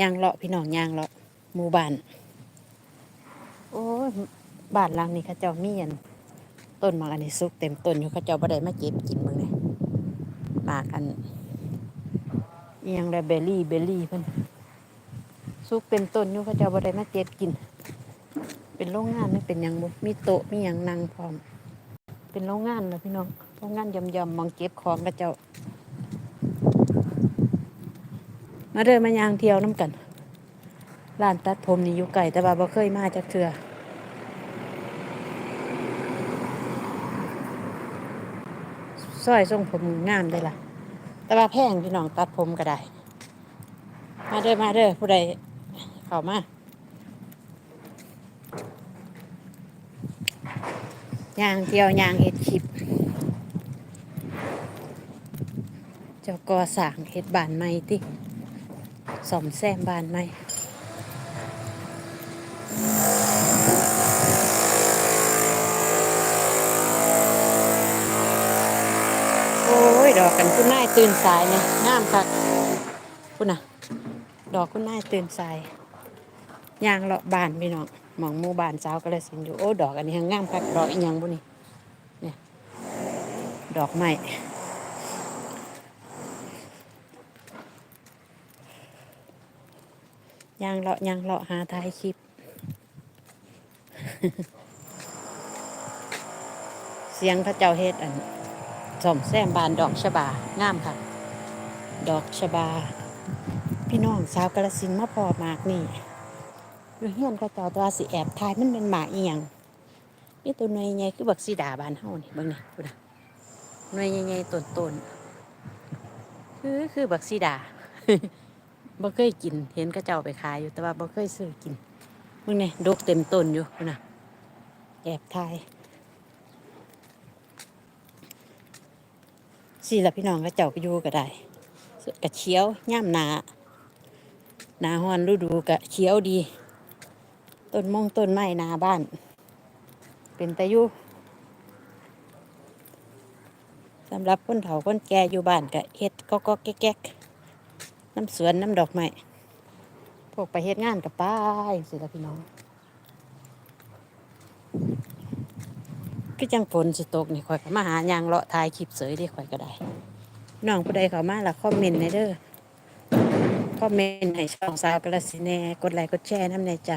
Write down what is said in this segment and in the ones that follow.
ยางเลาะพี่น้องยางเลาะหมู่บ้าน โอ้ยบ้านหลังนี้เขาเจ้ามีอันต้นมากอันนี้สุกเต็มต้นอยู่เขาเจ้าบ่ได้มาเก็บกินมึงเลยหมากอันอิหยังได้เบลลี่เบลลี่เพิ่นสุกเป็นต้นอยู่เขาเจ้าบ่ได้มาเก็บกิน เป็นโรงงานนี่เป็นยังบ่มีโต๊ะมีหยังนั่งพร้อม เป็นโรงงานนะพี่น้องโรงงานยำๆมองเก็บของเขาเจ้า มาเดินมายางเที่ยวน้ำกันร้านตัดผมนี่อยู่ไก่แต่ว่าบ่เคยมาจากเทือซอยทรงผมงามได้ล่ะแต่ว่าแพงพี่น้องตัดผมก็ได้ มาเด้อมาเด้อผู้ใดเข้ามายางเที่ยวยางเห็ดคลิปเจ้าก่อสร้างเห็ดบานใหม่ติ สอมแซมบานใหมโอ้ย ดอกกันคุณนายตื่นสายเนี่ยงามคักคุณน่ะ ดอกคุณนายตื่นสายยางเลาะบานพี่น้องหมองหมู่บ้านสาวก็เลยสินอยู่โอ้ดอกอันนี้งามคักดอกอีหยังบุนี่เนี่ยดอกไม้ ยางเลาะยางเลาะหาท้ายคลิป เสียงพระเจ้าเฮ็ดอันสมแซมบานดอกชบางามค่ะ ดอกชบา พี่น้องสาวกระสินมาพอมากนี่อยู่เฮียนก็เจ้าตัวสิแอบทายมันเป็นหมากอียงนี่ตัวหน่วยใหญ่คือบักสีดาบานเฮานี่เบิ่งนี่พูนะหน่วยใหญ่ๆต้นๆคือคือบักสีดา บ่เคยกิน เห็นก็เจ้าไปขายอยู่แต่ว่าบ่เคยซื้อกินเบิ่งนี่ดกเต็มต้นอยู่นะแอบทายสี่ละพี่น้องก็เจ้าก็อยู่ก็ได้กะเขียวย่ำหนาหนาฮอนฤดูกะเขียวดี ต้นมงต้นไม้นาบ้าน เป็นตะยุสำหรับคนเฒ่าคนแก่อยู่บ้านกะเฮ็ดก็ก็แก๊ก น้ำสวนน้ำดอกไม้พวกไปเฮ็ดงานกับป้ายสิละพี่น้องก็จังฝนสิตกนี่ข่อยก็มาหายางเลาะทายคลิปเสยได้ข่อยก็ได้น้องผู้ใดเขามาละคอมเมนต์ในเด้อคอมเมนต์ให้ช่องสาวกระสิแน่กดไลค์กดแชร์น้ำในจ้ะ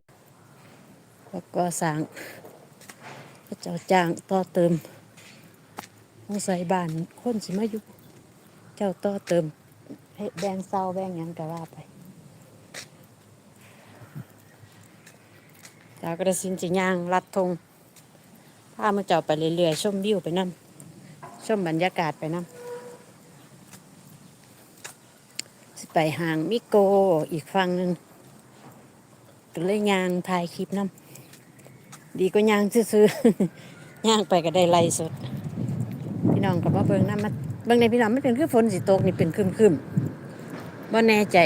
แล้วก็สั่งพระเจ้าจ้างต่อเติมห้องใส่บ้านคนสิมาอยู่เจ้าต่อเติม แบ่งเศร้าแบ่งหยังก็ว่าไปสาวกระสินสิย่างลัดทงพามาเจ้าไปเรื่อยๆชมวิวไปนํชมบรรยากาศไปนํสิไปห่างมิโกอีกฝั่งหนึ่งก็เลยยางถ่ายคลิปน้ำดีก็ยางซื้อๆย่างไปก็ได้ไล่สดพี่น้องกับว่าเบิ่งน้ำมาเบิ่งในพี่น้องไม่เป็นคือฝนสิตกนี่เป็นครึมครึมๆ บ่แน่ใจ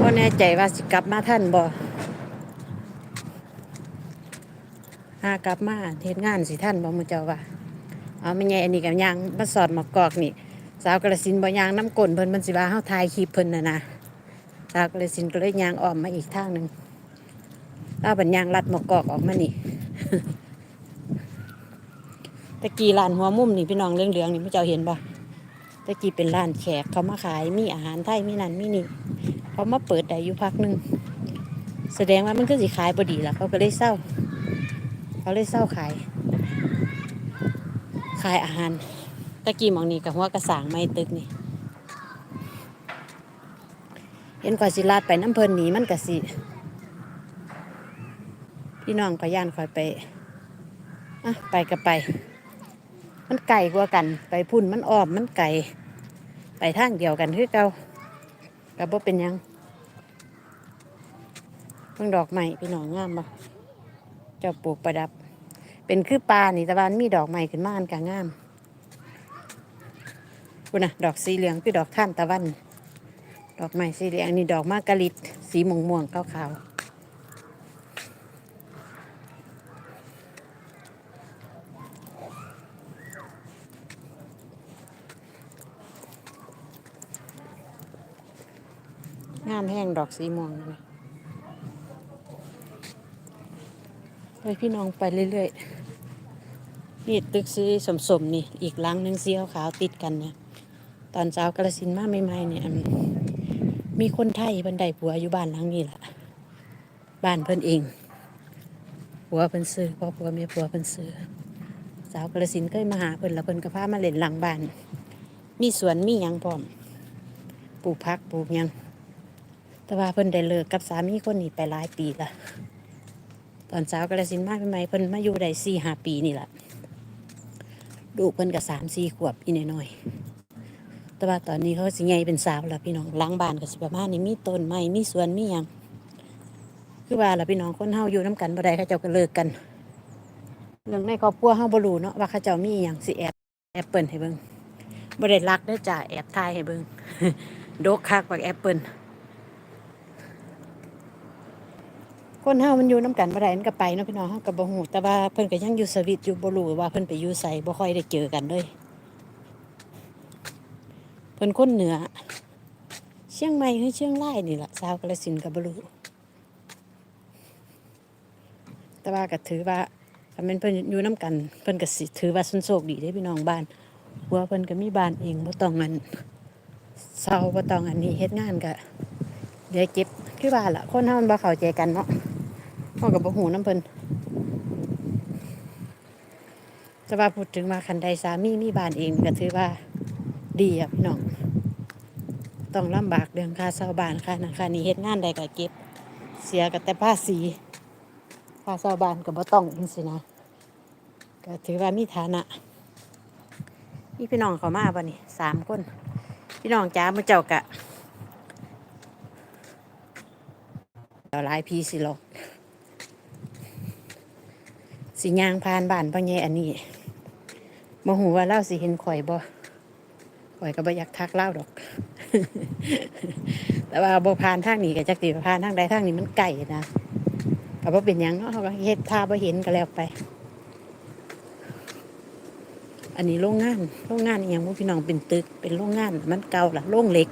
บ่แน่ใจว่าสิกลับมาท่านบ่หากลับมาเทศงานสิท่านบ่มือเจ้าว่า เอาไม่ไงอันนี้กับยางมาสอดหมอกกอกนี่ สาวกระสินบ่ยางน้ำกลนเพิ่นมันสิว่าเฮาทายคลิปเพิ่นน่ะนะสาวกระสินก็เลยยางอ้อมมาอีกทางหนึ่งเอาบันยางรัดหมอกกอกออกมานี่ ตะกี้ร้านหัวมุมนี่พี่น้องเรื่องเหลืองๆนี่พี่เจ้าเห็นบ่ตะกี้เป็นร้านแขกเขามาขายมีอาหารไทยมีนั่นมีนี่เขามาเปิดได้อยู่พักหนึ่งแสดงว่ามันก็สิขายบ่ดีล่ะเขาก็เลยเศร้า เขาเลยเศร้าขาย ขายอาหารตะกี้มองนี่กับหัวกระสางไม้ตึกนี่ เห็นข่อยสิลาดไปน้ำเพลินหนีมันกะสิ พี่น้องก็ย่านข่อยไปอะไปก็ไป มันไก่กว่ากัน ไปพุ่นมันอ้อมมันไก่ไปทางเดียวกันคือเก่ากับบ่เป็นยังเพิ่งดอกใหม่พี่น้องงามบ่เจ้าปลูกประดับ เป็นคือปลานี่ตะวันมีดอกใหม่ขึ้นมาอันกางงามคุณนะดอกสีเหลืองคือดอกท่านตะวัน ดอกใหม่สีเหลืองนี่ดอกมากะลิดสีม่วงม่วงๆขาวๆ งามแห้งดอกสีม่วงนะไปพี่น้องไปเรื่อยๆนี่ตึกสีสมๆนี่ อีกหลังหนึ่งสีขาวติดกันเนี่ยตอนเช้ากระสินมาใหม่ๆเนี่ยมีคนไทยเพิ่นไดผัวอยู่บ้านหลังนี้แหละบ้านเพิ่นเองผัวเพิ่นซื้อพ่อผัวเมียผัวเพิ่นซื้อสาวกระสินเคยมาหาเพิ่นแล้วเพิ่นก็พามาเล่นหลังบ้าน มีสวนมีหยังพร้อมปลูกพักปลูกยัง แต่ว่าเพิ่นได้เลิกกับสามีคนนี้ไปหลายปีละตอนสาวกระสินธุ์มาใหมเพิ่นมาอยู่ได้สี่ห้าปีนี่แหละลูกเพิ่นก็สามสี่ขวบอีน้อยแต่ว่าตอนนี้เขาสิใหญ่เป็นสาวแล้วพี่น้องหล้างบ้านก็สิประมาณนี้มีต้นไม้มีสวนมีหยังคือว่าล่ะพี่น้องคนเฮาอยู่น้กันบ่ได้เขาเจ้าก็เลิกกันเรื่องในครอบครัวเฮาบ่รู้เนาะว่าเขาเจ้ามีหยังสิแอบแอปเปิลให้เบิ่งบ่ได้รักเด้จ้าแอบถ่ายให้เบิ่งดกคักบักแอปเปิล คนเฮามันอยู่น้กันบ่ได้มันก็ไปเนาะพี่น้องเฮาก็บ่ฮู้แต่ว่าเพิ่นก็ยังอยู่สวิตอยู่บ่รู้ว่าเพิ่นไปอยู่ไสบ่ค่อยได้เจอกันเลยเพิ่นคนเหนือ เชียงใหม่หรือเชียงรายนี่แหละสาวกระสินธุ์กับบรูแต่ว่าก็ถือว่าถ้าแมันเพิ่นอยู่น้กัน เพิ่นก็สิถือว่าสุนโชคดีได้พี่น้องบ้านหัวเพิ่นก็มีบ้านเองบ่ต้องเงินเศร้าบ่ต้องอันนี้เฮ็ดงานก็เดี๋ยวเก็บคือว่าล่ะคนเฮามันบ่เข้าใจกันเนาะ เฮาก็บ่ฮู้นํเพิ่นแต่ว่าพูดถึงว่าคันใดสามีมีบ้านเองก็ถือว่าดีอะพี่น้องต้องลำบากเรื่องค่าเช่าบ้านค่านั้นค่านี้เฮ็ดงานใดก็เก็บ เสียกับแต่ภาษีค่าเช่าบ้านก็บ่ต้องจังซี่นะก็ถือว่ามีฐานะมีพี่น้องเขามาบ่นี่สามคนพี่น้องจ้ามื้อเจ้ากะเอาหลายพีสิหรอก สิยางผ่านบ้านพ่อใหญ่อันนี้บ่ฮู้ว่าเล่าสิเห็นข่อยบ่ข่อยก็บ่อยากทักเล่าดอก แต่ว่าบ่ผ่านทางนี้ก็จักสิผ่านทางใดทางนี้มันไกลนะก็บ่เป็นหยังเนาะเขาก็เฮ็ดท่าบ่เห็นก็แล้วไป อันนี้โรงงานโรงงานอหยังบ่พี่น้องเป็นตึก เป็นโรงงาน มันเก่าล่ะโรงเหล็ก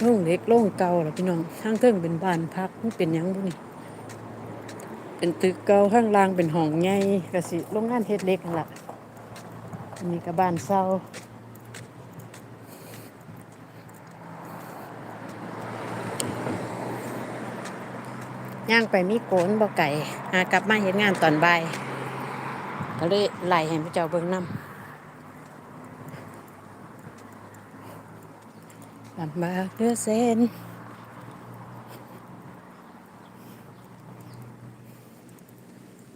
โรงเหล็กโรงเก่าล่ะพี่น้องทางเทิงเป็นบ้านพักมันเป็นหยังบ่นี่ เป็นตึกเก่าข้างล่างเป็นห้องใหญ่ก็สิโรงงานเฮ็ดเล็กนั่นล่ะอันนี้ก็บ้านเศร้าย่างไปมีโกนบ่ไก่หากลับมาเห็นงานตอนบ่ายก็เลยไล่ให้พระเจ้าเบิ่งน้ำลำบากเดือเส้น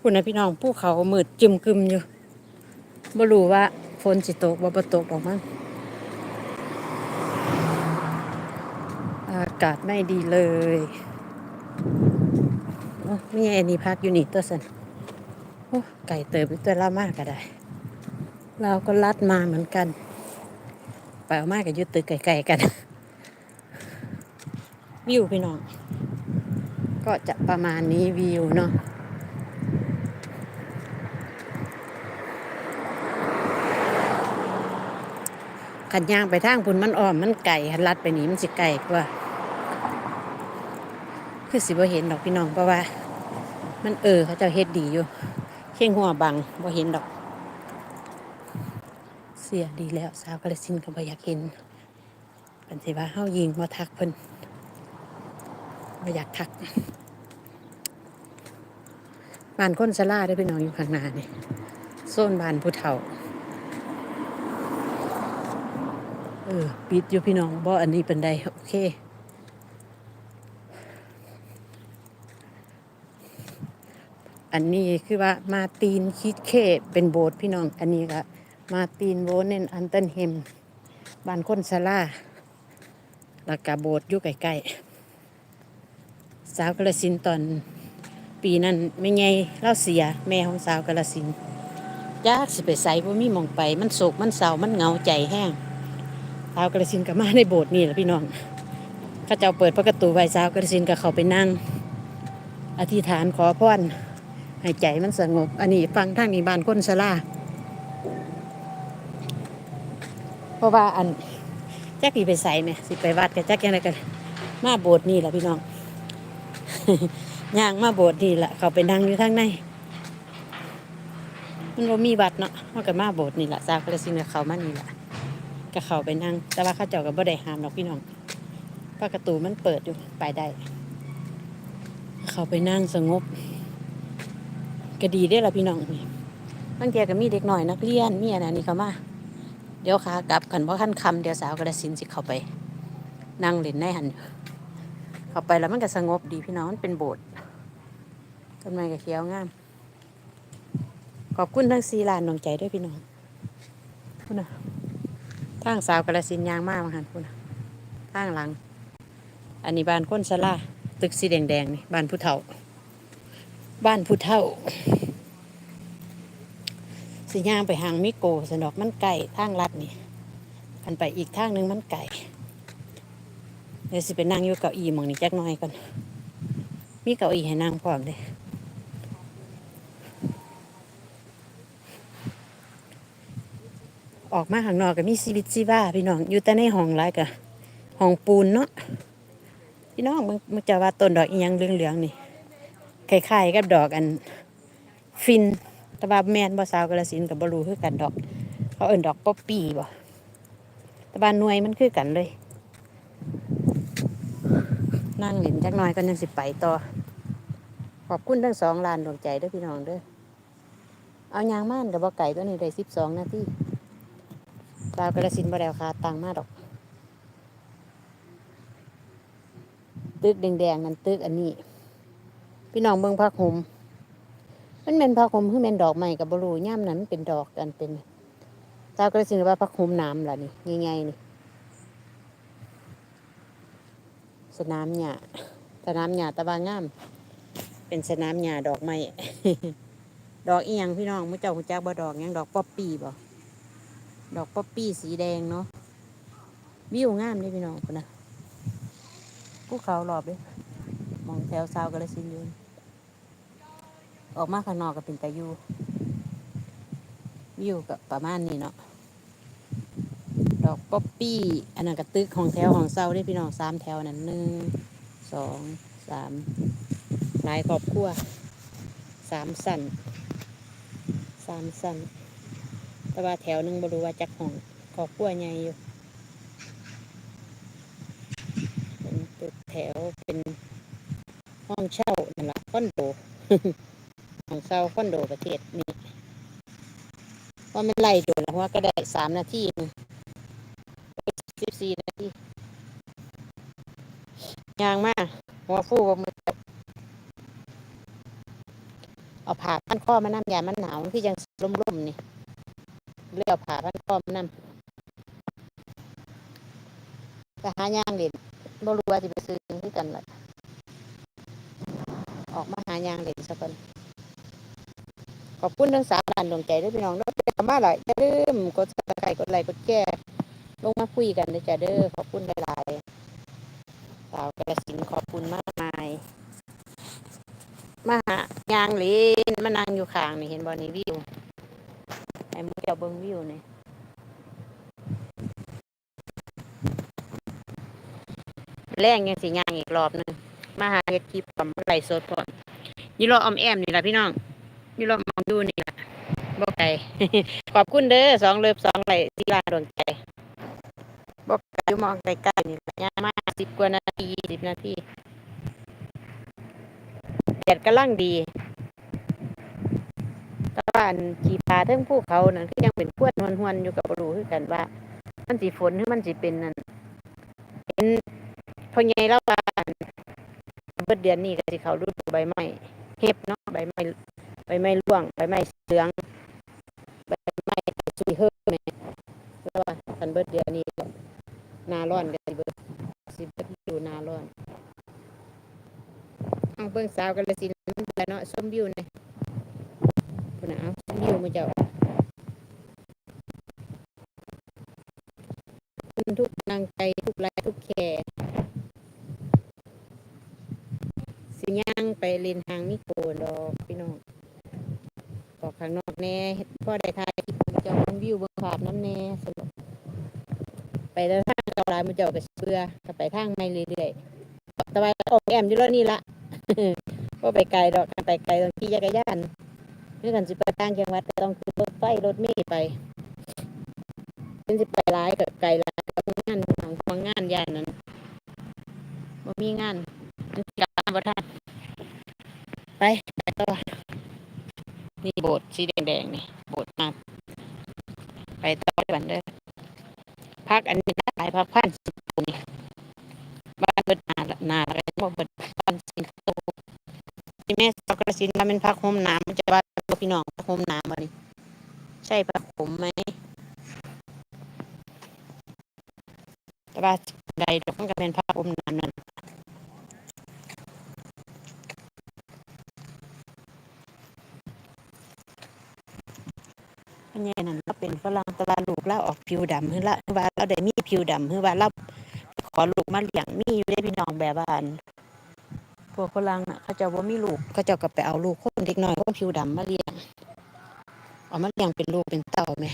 คุณนะพี่น้องผู้เขามืดจึมกึมอยู่บ่รู้ว่าฝนสิตกบ่บ่ตกออกมั้งอากาศไม่ดีเลยโอ้มีอันนี้พักอยู่นี่ตัวสันโอ้ไก่เติบตัวละมากก็ได้ เราก็ลัดมาเหมือนกันเปล่ามากกับยุตึกไก่ๆกัน วิวพี่น้อง ก็จะประมาณนี้วิวเนาะ ขันยางไปทางพุ่นมันอ้อมมันไก่หันลัดไปนี่มันสิไก่กว่า คือสิบ่เห็นดอกพี่น้องเพราะว่า มันเออเขาจะเฮ็ดดีอยู่ เข่งหัวบังบ่เห็นดอก เสียดีแล้วสาวกระสินก็บ่อยากเห็นเป็นสิว่าเฮายิงมาทักเพิ่นบ่อยากทักบ้านคนสลาได้พี่น้องอยู่ข้างหน้านี่โซนบ้านผู้เฒ่า เออปิดอยู่พี่น้องบ่อันนี้เป็นไดโอเค อันนี้คือว่ามาตีนคิดเคเป็นโบสถ์พี่น้อง อันนี้ก็มาตีนโวเนนอันเตนเฮมบ้านคนซาลาแล้วก็โบสถ์อยู่ใกล้ๆสาวกระสินตอนปีนั้นไม่ไงเล่าเสีย แม่ของสาวกระสินยากสิไปใส่บ่มีมองไปมันโศกมันเศร้ามันเหงาใจแห้ง สาวกระสินกับมาในโบสถ์นี่แหละพี่น้องข้าเจ้าเปิดพระประตูไว้สาวกระสินกับเขาไปนั่ง อธิษฐานขอพรให้ใจมันสงบ อันนี้ฟังทางนี้บ้านคนสลาเพราะว่าอันแจักอีไปใส่เนี่ยสิไปวัดกันจักยังไงกันมาโบสถ์นี่แหละพี่น้องย่างมาโบสถ์นี่แหละเขาไปนั่งอยู่ข้างในมันบ่มีวัดเนาะมันก็มาโบสถ์นี่แหละซาวกระสินกับเขามานี่แหละ ก็เขาไปนั่ง แต่ว่าเขาเจ้าก็บ่ได้ห้ามหรอกพี่น้องเพราประตูมันเปิดอยู่ไปได้ เขาไปนั่งสงบก็ดีได้ละพี่น้องนี่บางทีก็มีเด็กหน่อยนักเรียนมีอันนั้นนี่เขามาเดี๋ยวขากลับขันเพราะขั้นคำเดี๋ยวสาวกระสินสิเข้าไป นั่งเล่นในหันอยู่เข้าไปแล้วมันก็สงบดีพี่น้องมันเป็นโบสถ์ต้นไม้ก็เขียวงาม ขอบคุณทั้งสีลานดวงใจด้วยพี่น้องพูดนะ ทางสาวกระสินยางมากมาหันพูดนะทางหลัง อันนี้บ้านคนสลาตึกสีแดงๆนี่บ้านผู้เฒ่า บ้านผู้เฒ่าสิย่างไปหางมิโกสนอกมันไก่ทางลัดนี่อันไปอีกทางหนึงมันไก่เดี๋ยวสิไปนั่งอยู่เก้าอี้มองนี้จักน่อยก่อนมีเก้าอี้ให้นั่งพร้อมเลย ออกมาข้างนอกก็มีชีวิตชีวาพี่น้องอยู่แต่ในห้องไรกะห้องปูนเนาะพี่น้องมึงมึงจะว่าต้นดอกอีหยังเหลืองๆนี่คล้ายๆกับดอกอันฟินต่ว่าแมนบ่สาวกระสินกับบรูคือกันดอก เขาเอิ่นดอกป๊อปปี้บ่ต่ว่าหน่วยมันคือกันเลย นั่งเล่นจักหน่อยก็ยังสิไปต่อขอบคุณทั้งสองลานดวงใจด้วยพี่น้องเด้อเอายางม่านกับบ่ไก่ตัวนี้ได้สิบสองนาที สาวกระสินบ่ได้เอาคาตังมาดอก ตึกแดงๆนั่นตึกอันนี้ พี่น้องเบิ่งพักหมมันเป็นผักหมคือเป็นดอกใหม่กับบรูย่ามนั้นเป็นดอกกันเป็นตาวก็เลยสิว่าผักหมน้ำล่ะนี่ง่ายๆนี่สนามหญ้าสนามหญ้าตะบางงาม เป็นสนามหญ้าดอกไม้ดอกอีหยังพี่น้องมุเจ้าหูจักบ่ดอกยังดอกป๊อปปี้บ่ ดอกป๊อปปี้สีแดงเนาะวิวงามเลยพี่น้องคนนะภูเขารอบเลยมองแถวซาวกระสินยืนออกมาข้างนอกก็เป็นตายูวิวก็ประมาณนี้เนาะดอกป๊อปปี้ อันนั้นก็ตึกของแถวของเซาได้พี่น้องสามแถวนั้นหนึ่งสองสามหลายครอบครัวสามสันสามสัน แต่ว่าแถวหนึ่งบรูว่าจักของครอบครัวใหญ่อยู่เป็นตึกแถวเป็นห้องเช่านั่นแหละคอนโดของเซาคอนโดประเทศนี้ว่ามันไล่โดนแล้วว่าก็ได้สามนาทีสิบสี่นาทียางมากหัวฟูว่ามือเอาผ่าพันข้อมานั่ยามันหนาวมันคือยังร่มๆนี่ เลือกผ่าพันข้อมนั่นก็หายางเด่นบ่รู้ว่าจะไปซื้อที่กันละออกมาหายางเด่นสักคนขอบคุณทั้งสามด้านดวงใจด้วยพี่น้องด้วยทำมาหลายอย่าลืมกดซับสไครต์กดไลค์กดแชร์ลงมาคุยกันเลยจ้ะเด้อขอบคุณหลายๆสาวกระสินขอบคุณมากมายมาหายางเลนมานั่งอยู่ข้างนี่เห็นบอนี่วิว มูเจ้าเบิ้งวิวนี่แรงยังสิย่างอีกรอบหนึงมาหาเฮ็ดคลิปกับไหลฟ์สดก่อนนี่รออมแอมนี่แหละพี่น้องนี่รามองดูนี่แหละบอกไก่ขอบคุณเด้อสองเลิฟสองไหลสีลาดวงใจบอกไก่มองไกลๆนี่ยามาสิบกว่านาทียี่สิบนาทีแดดกำลังดี แตะวันขี่พาเทิงภูเขานั่นคือยังเป็นพวดหวนๆอยู่กับบรูคือกันว่า มันสีฝนหรือมันสีเป็นนั่นเห็นพอไงแล้วว่าเบิดเดือนนี้ก็สิเขาฤดูใบไม้เห็บเนาะใบไม้ใบไม้ร่วงใบไม้เหลืองใบไม้สุยเฮิร์แม่แล้วว่าคันเบิดเดือนนี้นาร้อนก็สิเบิดสิเบิดดูนาร้อนเอาเบิ่งสาวกันเลยสินเนาะส้มวิวเนี่ยพุ่นน่ะเอาส้มวิวมาเจ้าคุณทุกกำลังใจทุกไลค์ทุกแคร์สิย่างไป เล่นทางมิโกดอกพี่น้องออกข้างนอกแน่พ่อได้ถ่ายคลิปเจ้าวิวบิ่งภาพน้ำแน่สนุกไปแล้วทางเกาหลายมันเจ้าก็สิเบื่อก็ไปทางใหม่เรื่อยๆแต่ว่าออกแอมอยู่แล้วนี่ละก็ไปไกลดอกกันไปไกลต้องขี่จักรยานเมื่อกันสิไปต่างจังหวัดก็ต้องขึ้นรถไฟรถเมล์ไปเป็นสิไปหลายก็ไกลหลายก็งานของงานยานนั้นบ่มีงานมันกลับมาบ่ทัน ไปไปต่อนี่โบสถ์สีแดงๆนี่โบสถ์มาไปต่อกันเด้อพักอันนี้หลายพักพันสิบตัวนี่บ้านเบิดนาละนาอะไรบ่เบิดพันสิบตัวที่แม่สาวกระสินมาเป็นพักโฮมน้ำจะว่าตัวพี่น้องพักโฮมน้ำมาดิใช่พักผมไหมแต่ว่าใดดอกมันก็เป็นพักโฮมน้ำนั่น อันนี้นั่นเราเป็นฝรั่งแตะวันลูกเราออกผิวดำคือละคือว่าเราได้มีผิวดำคือว่าเราขอลูกมาเลี้ยงมีอยู่ได้พี่น้องแบบว่านพวกฝรั่งน่ะเขาเจะว่ามีลูกเขาเจะก็ไปเอาลูกคนเด็กน้อยคนผิวดำมาเลี้ยงเอามาเลี้ยงเป็นลูกเป็นเต่าไหม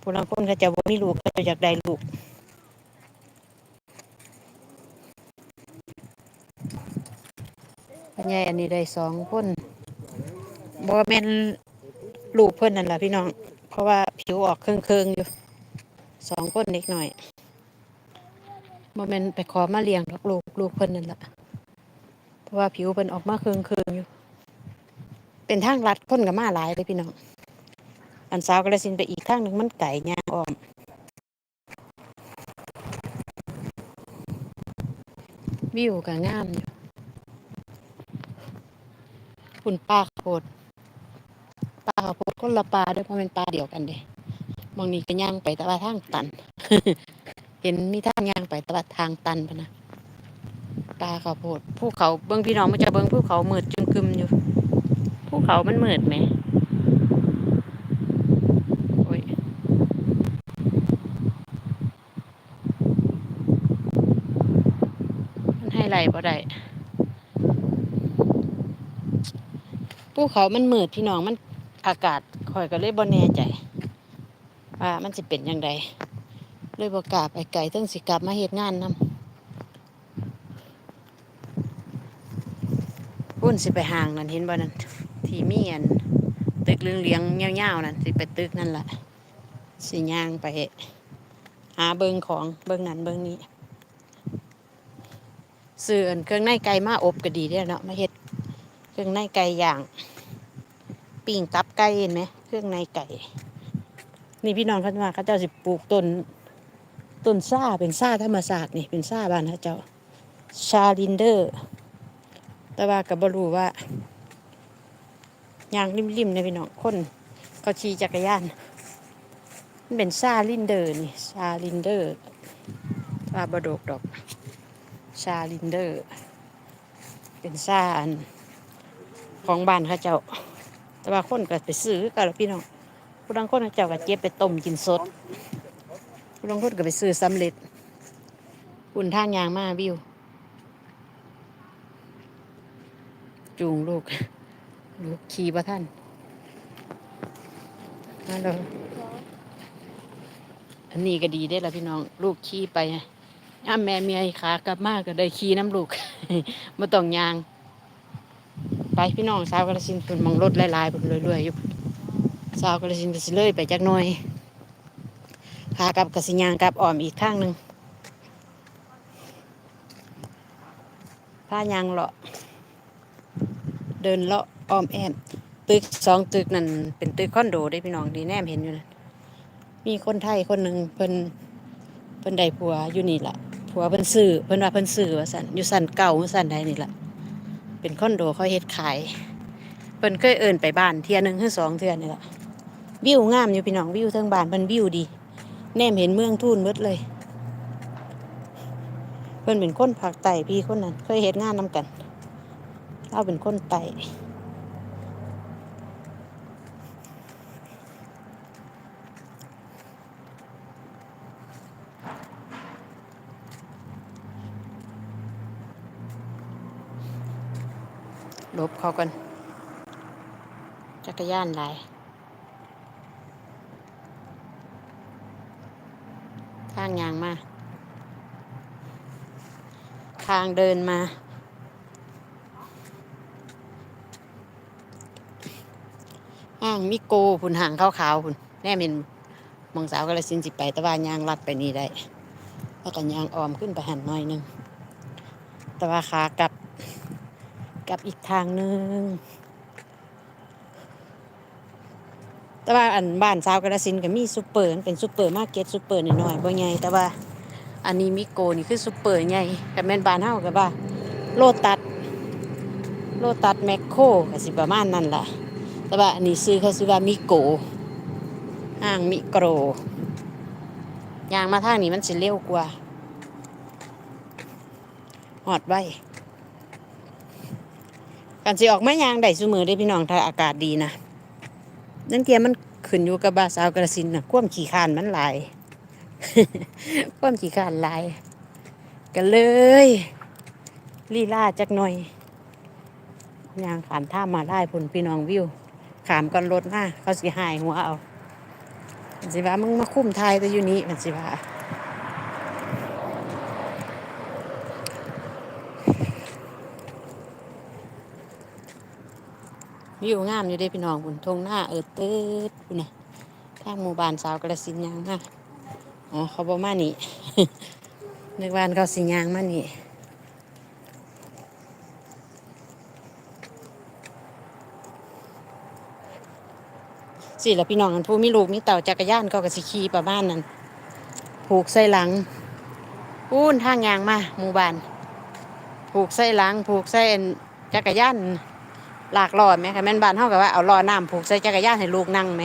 พวกลางคนเขาเจะว่ามีลูกเขาเจะอยากได้ลูกพ่อใหญ่อันนี้ได้สองคนบ่แมน ลูกเพิ่อนนั่นแหละพี่น้อง เพราะว่าผิวออกเครื่องๆอยู่สองคนเด็กหน่อยบ่แม่นไปขอมาเลี้ยงลูกลูกเพิ่อนนั่นแหละเพราะว่าผิวเพิ่นออกมาเคืองเคืองๆอยู่ เป็นทางลัดคนกับมาหลายเลยพี่น้องอันสาวกระสินไปอีกทางหนึ่งมันไก่ย่างออมวิวก็งามอยู่คุณป้าข้าวโพดป้าข้าวโพดคนละปลาด้วยเพราะเป็นปลาเดียวกันเด้มองนี้ก็ย่างไปแต่ว่าทางตัน เห็นมีทางย่างไปแต่ว่าทางตันพะนะปลาข้าวโพดภูเขาเบิ้งพี่น้องมันจะเบิ้งภูเขามืดจึมกึมอยู่ภูเขามันมืดไหมโอ้ยมันให้ไหลบ่ได้ภูเขามันมืดพี่น้องมัน อากาศคอยก็เลยบ่แน่ใจว่ามันสิเป็นยังไงเลยบ่กล้าไปไกลตั้งสิกลับมาเฮ็ดงานนำพุ่นสิไปห่างนั่นเห็นบ่นั่นที่มีอันตึกเลี้ยงเงาวๆนั่นสิไปตึกนั่นแหละสิย่างไปหาเบิงของเบิงนั่นเบิงนี้ซื้อนเครื่องในไก่มาอบก็ดีเด้เนาะมาเฮ็ดเครื่องในไก่ย่าง ปิ้งตับไก่เห็นไหมเครื่องในไก่ นี่พี่น้องเขาว่าเขาเจ้าสิปลูกต้นต้นซ่าเป็นซ่าธรรมศาสตร์นี่เป็นซ่าบ้านเขาเจ้าชาลินเดอร์ แต่ว่ากับบรูว่ายางริมๆนะพี่น้องคนเขาขี่จักรยานมันเป็นซาลินเดอร์นี่ซาลินเดอร์ซาบดกดอกซาลินเดอร์ เป็นซาอันของบ้านเขาเจ้า แต่ว่าคนก็ไปซื้อกันละพี่น้องผู้บางคนเขาเจ้าก็เก็บไปต้มกินสดผู้บางคนก็ไปซื้อสำเร็จอุ่นทางยางมาวิว จูงลูก ลูกขี่ประท่านฮัลโหลอันนี้ก็ดีได้ละพี่น้อง ลูกขี่ไปย่าแม่เมียขากลับมาก็ได้ขี่น้ำลูกมาต้องยาง ไปพี่น้องสาวกระสินเป็นมองรถลายๆผมรวยๆอยู่สาวกระสินก็สิเลยไปจักน่อยขากลับกระสิยางกลับอ้อมอีกข้างหนึ่งพายางเลาะเดินเลาะอ้อมแอมตึกสองตึกนั่นเป็นตึกคอนโดได้พี่น้องดีแนมเห็นอยู่นะมีคนไทยคนหนึ่งเพิ่นเพิ่นได้ผัวอยู่นี่แหละผัวเพิ่นซื้อเพิ่นว่าเพิ่นซื้อว่าสันอยู่สันเก่าสันใดนี่แหละ เป็นคอนโดเขาเฮ็ดขายเพิ่นเคยเอิ่นไปบ้านเที่ยหนึ่งหรือสองเทื่อนี่แหละวิวงามอยู่พี่น้องวิวเทั้งบ้านเพิ่นวิวดีแนมเห็นเมืองทุ่นมืดเลย เพิ่นเป็นคนผักไต่พี่คนนั้นเคยเฮ็ดงานนํกันเราเป็นคนไต่ ลบเขากัน จักรยานหลายทางยางมา ทางเดินมา ห้างมิโกผุนห่างขาวๆผุนแน่เม็นมองสาวกระสินสิไป แต่ว่ายางลัดไปนี่ได้ แล้วก็ยางออมขึ้นไปหันหน่อยนึง แต่ว่าขากลับ กับอีกทางหนึ่งแต่ว่าอันบ้านสาวกระสินก็มีซูเปอร์เป็นซูเปอร์มาร์เก็ตซูเปอร์หน้อยๆบ่ใหญ่แต่ว่าอันนี้มิโกนี่คือซูเปอร์ใหญ่กับแม่นบ้านเฮากับว่าโลตัสโลตัสแมคโครก็สิประมาณนั้นล่ะ แต่ว่าอันนี้ซื้อเขาซื้อว่ามิโกห้างมิโกรยางมาทางนี้มันสิเร็วกว่าหอดไว้ กันสิออกมายางได้ซุมือได้พี่น้องถ้าอากาศดีนะนั่นเกียมันขึ้นอยู่กับบ้าสาวกระสินนะความขี้คานมันหลายความขี้คานหลาย กันเลยลีลาจักหน่อยยางขามท่ามาได้ผลพี่น้องวิว ขามก่อนรถมาเขาสิหายหัวเอาสิว่ามึงมาคุ้มทายแต่อยู่นี้มันสิว่า วิวงามอยู่เด้พี่น้องบุญทงหน้าเอิดเติดบุญนะทางหมู่บ้านสาวกระสินยางมาอ๋อเขาบอกมานี่นึกว่าเขาสิยางมานี่สิละพี่น้องอันผู้มีลูกมีเต่าจักรยานก็กระสิขี่ประมาณนั้นผูกใส่หลังปูนทางยางมาหมู่บ้านผูกใส่หลังผูกใส่จักรยาน ลากล้อไหมคะแม่นบ้านเฮากับว่าเอาลอน้ำผูกใส่จักรยานให้ลูกนั่งไหม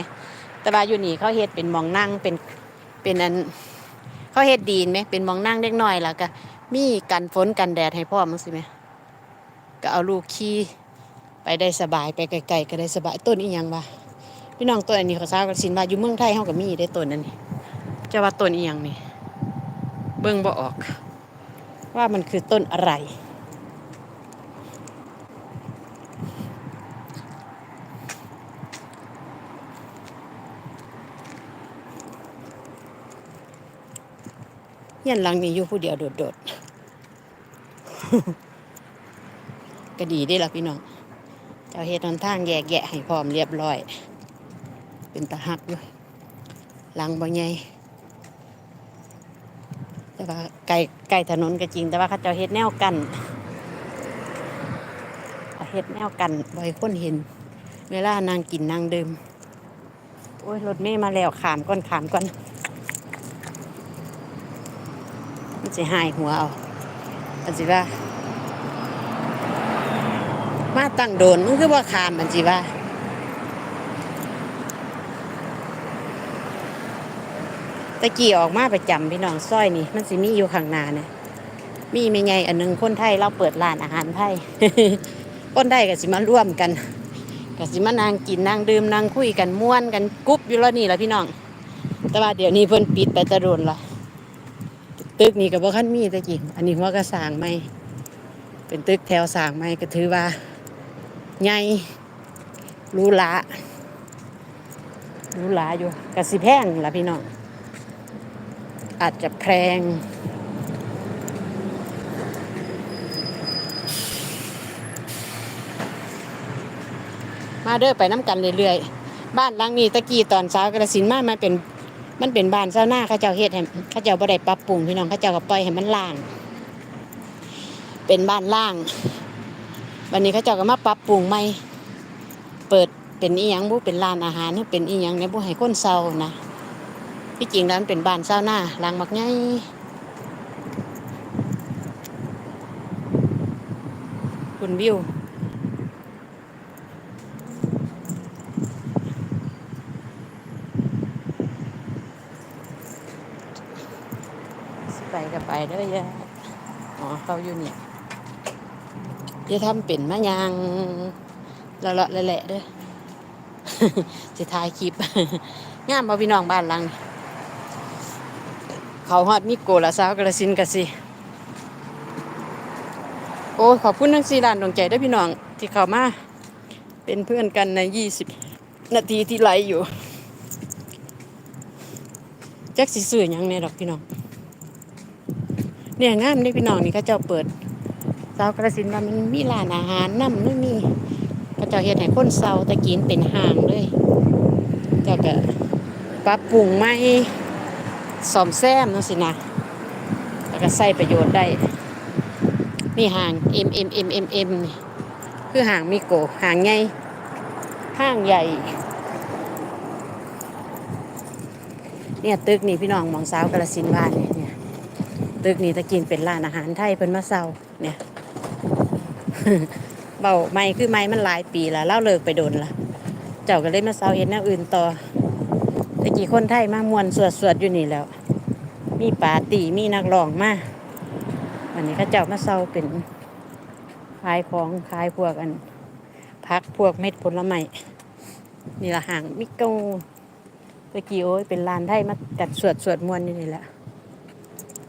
แต่ว่าอยู่นี่เขาเฮ็ดเป็นมองนั่งเป็นเป็นอันเขาเฮ็ดดีนไหมเป็นมองนั่งเล็กน้อยแล้วก็มีกันฝนกันแดดให้พ่อมั้งสิไหมก็เอาลูกขี่ไปได้สบายไปไกลๆก็ได้สบายต้นอีหยังวะพี่น้องต้นอันนี้เขาทราบกันสินว่าอยู่เมืองไทยเฮาก็มีได้ต้นนั้นนี่จะว่าต้นอีหยังนี่เบิ่งบ่ออก ว่ามันคือต้นอะไร ยันหลังนี้อยู่ผู้เดียวโดดๆก็ดีได้ละพี่น้องเจ้าเฮ็ดหนทางแยกแยะให้พร้อมเรียบร้อย เป็นตาหักอยู่หลังบ่ใหญ่แต่ว่าไกลไกลถนนก็จริง แต่ว่าเขาเจ้าเฮ็ดแนวกันเฮ็ดแนวกันบ่ให้คนเห็น เวลานางกินนางดื่มโอ้ยรถเมย์มาแล้วขามก่อนขามก่อนมัน สิหายหัวเอามันสิว่า มาตั้งโดนมึงคือว่าขามมันสิว่าตะกี้ออกมาประจำพี่น้องซอยนี่ มันสิมีอยู่ข้างหน้าเนี่ยมีไม่ไงอันหนึงคนไทยเราเปิดร้านอาหารไทยคนไทยก็สิมาร่วมกันก็สิมานั่งกินนั่งดื่มนั่งคุยกันม่วนกันกรุ๊บอยู่แล้วนี่แหละพี่น้อง แต่ว่าเดี๋ยวนี้เพิ่นปิดไปตะโดนละ ตึกนี่ก็บ่คันมีตะกี้อันนี้หัวก็สร้างใหม่เป็นตึกแถวสร้างใหม่ก็ถือว่าใหญ่รูหราหรูหราอยู่ก็สิแพงละพี่น้องอาจจะแพงมาเด้อไปน้ำกันเรื่อยๆ บ้านหลังนี้ตะกี้ตอนเช้ากระสินมามันเป็น มันเป็นบ้านเจ้าหน้าเขาเจ้าเฮ็ดให้เขาเจ้าบ่ได้ปรับปรุงพี่น้องเขาเจ้าก็ปล่อยให้มันล่าง เป็นบ้านล่าง วันนี้เขาเจ้าก็มาปรับปรุงใหม่เปิดเป็นอีหยังบุเป็นร้านอาหารเป็นอีหยังเนี่ยบุให้คนเซานะที่จริงแล้วมันเป็นบ้านเศร้าหน้าหลังบักไงคุณวิว สิไปก็ไป เด้อยะอ๋อเขาอยู่นี่จะทำเป็นมะยางละละละแหละเด้อจะถ่ายคลิปงามบ่พี่น้องบ้านหลัง เขาฮอดมีโกละสาวกระสินกระสิโอ้ขอบคุณทั้งสี่ล้านดวงใจด้วยพี่น้องที่เข้ามา เป็นเพื่อนกันในยี่สิบนาทีที่ไลฟ์อยู่แจ็คสิซื้อยังในดอกพี่น้อง เนี่ยงามนี่พี่น้องนี่เขาเจ้าเปิดสาวกระสินว่ามันมีร้านอาหารน้ำไม่มีเขาเจ้าเฮ็ดให้คนเซาตะกินเป็นห้างเลยเจ้าก็ปรับปรุงใหม่ซ่อมแซมนั่นสินะแล้วก็ใช้ประโยชน์ได้นี่ห้าง M M M M M นี่คือห้างมิโกห้างใหญ่ห้างใหญ่ เนี่ยตึกนี่พี่น้องมองสาวกระสินบ้านเนี่ย ตึกนี้ตะกินเป็นร้านอาหารไทยเพิ่นมาเซาเนี่ยเบาไม่คือไม่มันหลายปีแล้วเล่าเลิกไปโดนละเจ้าก็เลยมาเซาเฮ็ดแนวอื่นต่อตะกี้คนไทยมามวนสวดสวดอยู่นี่แล้ว มีปาตีมีนักร้องมาวันนี้เขาเจ้ามาเซาเป็นขายของขายพวกอันพักพวกเม็ดผลไม้นี่ละห่างมิโกตะกี้โอ้ยเป็นร้านไทยมาจัดสวดสวดมวนอยู่นี่แหละ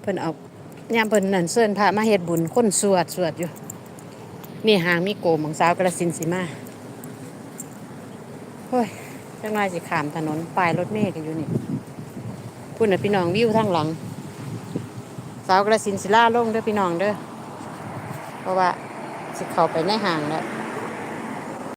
เพิ่นเอา ยามเพิ่นนั่นเชิญพระมาเฮ็ดบุญคนสวดสวดอยู่ นี่หางมีโกมของสาวกระสินสิมาเฮ้ยจังไรสิขามถนนปลายรถเมฆกันอยู่นี่พุ่นน่ะพี่น้องวิวทั้งหลัง สาวกระสินสิล่าลงเด้อพี่น้องเด้อเพราะว่าสิเข้าไปในห้างแล้ว